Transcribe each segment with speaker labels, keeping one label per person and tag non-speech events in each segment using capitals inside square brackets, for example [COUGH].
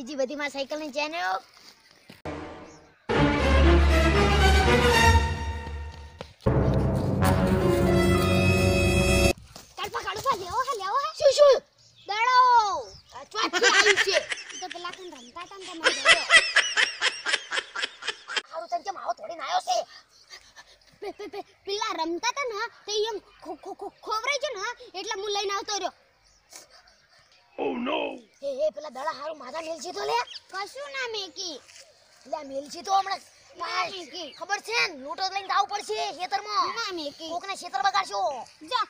Speaker 1: બીજી બધી માં સાયકલની ચેનો
Speaker 2: કડપા કડપા લેવો હે લેવો હે.
Speaker 1: શું શું?
Speaker 2: દડો.
Speaker 1: આ ચોથી આવ્યું છે.
Speaker 2: ઈ તો પેલા રમતા હતા ને
Speaker 1: છે?
Speaker 2: તા એમ ખો ખો ખો ખોવરાઈ ગયો ને એટલે હું લઈને આવતો રહ્યો.
Speaker 1: એ એ પેલા દડા હારું માથા મેલજી તો લે.
Speaker 2: કશું ના મેકી.
Speaker 1: લે મેલજી તો હમણાં
Speaker 2: મેકી.
Speaker 1: ખબર છે ને? લૂંટો લઈને આવવું પડશે ખેતરમાં.
Speaker 2: ના મેકી.
Speaker 1: કોકને ખેતર બગાડશો.
Speaker 2: જા.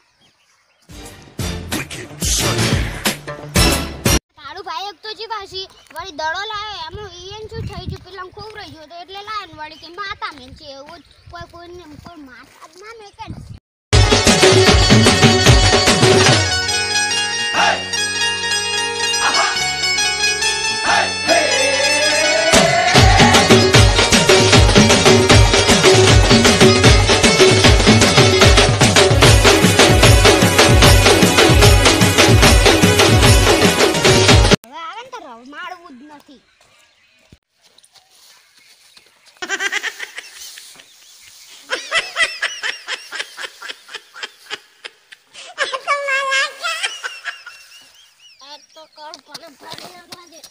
Speaker 2: તારું ભાઈ એક તો જી પાછી વળી દડો લાવ્યો એમાં ઈયન શું થઈ ગયું? પેલા ખોવરાઈ ગયો તો એટલે લાવ્યો ને વળી કે માતા મેં છે એવું કોઈ કોઈ કોઈને કોઈ માતા જ ના મેકે આ તો કળ પણ ભાગી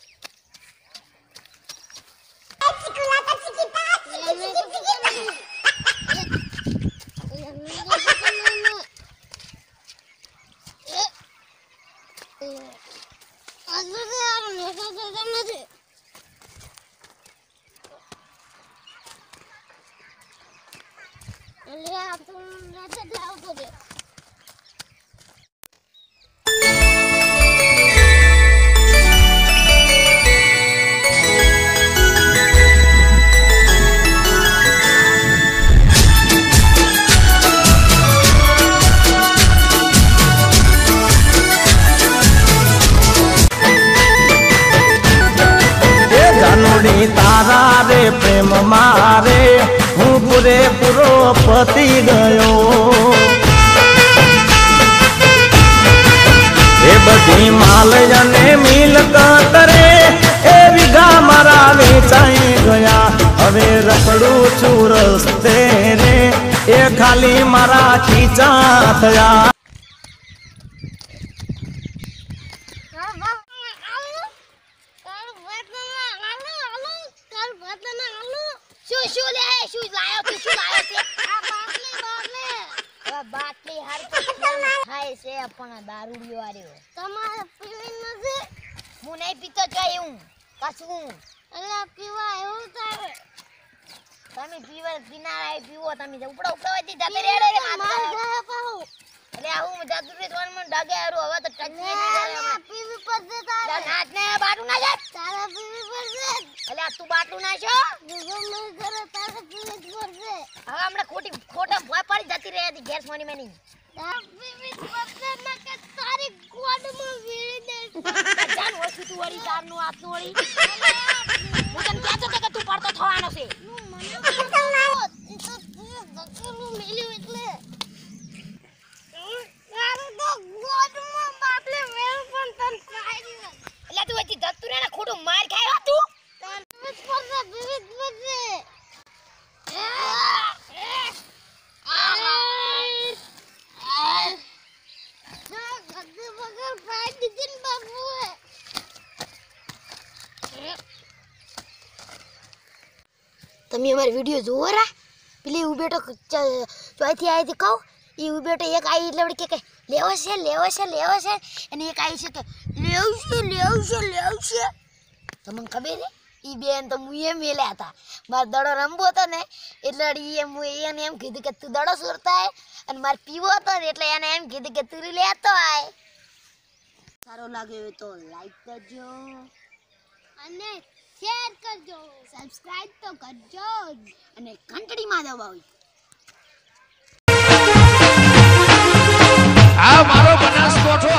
Speaker 3: જાનુડી તારા રે પ્રેમ મારે. હું પૂરેપૂરો પતી ગયો. એ બધી માલ અને મિલકત રે એ વિઘા મારા વેચાઈ ગયા. હવે રખડું છું રસ્તે રે. એ ખાલી મારા ખીચા થયા
Speaker 1: શું શું લે શું લાયો તું શું લાયો છે હવે બાટલી હાર તો થાય છે પણ પીવી નથી? હું નહીં પીતો જાય હું કશું. તમે પીવા કિનારા પીવો તમે ઉપડા ઉપડા દીધા તમે રેડે રે એટલે આવું. જાતું રે તોન મન ડાગે હારું હવે તો ટચ નહીં તારે. નાચ ને બાટું ના જાય? એટલે આ તું બાટલું નાખ્યો હવે હમણાં ખોટી ખોટા ભોય પડી જતી રહે હતી ઘેર સોની મેની ઓછું [LAUGHS] તું પડતો થવાનો છે એટલે તું વચ્ચે જતું રહે ને ખોટું માર ખાયો તું તમે અમારી વીડિયો જુઓ રા. પેલી હું બેટો ચોથી આવી હતી કહું એ હું બેટો એક આવી એટલે વળી કે કંઈ લેવો છે લેવો છે લેવો છે. અને એક આવી છે કે, લેવું છે લેવું છે લેવું છે. તમને ખબર એ બેન તો હું એમ મેલ્યા હતા. મારો દડો રમવો હતો ને, એટલે એમ હું એને એમ કીધું કે, તું દડો સુરતા અને મારે પીવો હતો ને, એટલે એને એમ કીધું કે, તું લેતો આય. સારો લાગ્યો તો લાઈક કરજો.
Speaker 2: અને શેર કરજો સબસ્ક્રાઇબ તો કરજો.
Speaker 1: અને ઘંટડીમાં દબાવી
Speaker 4: આ મારો બનાસકોઠો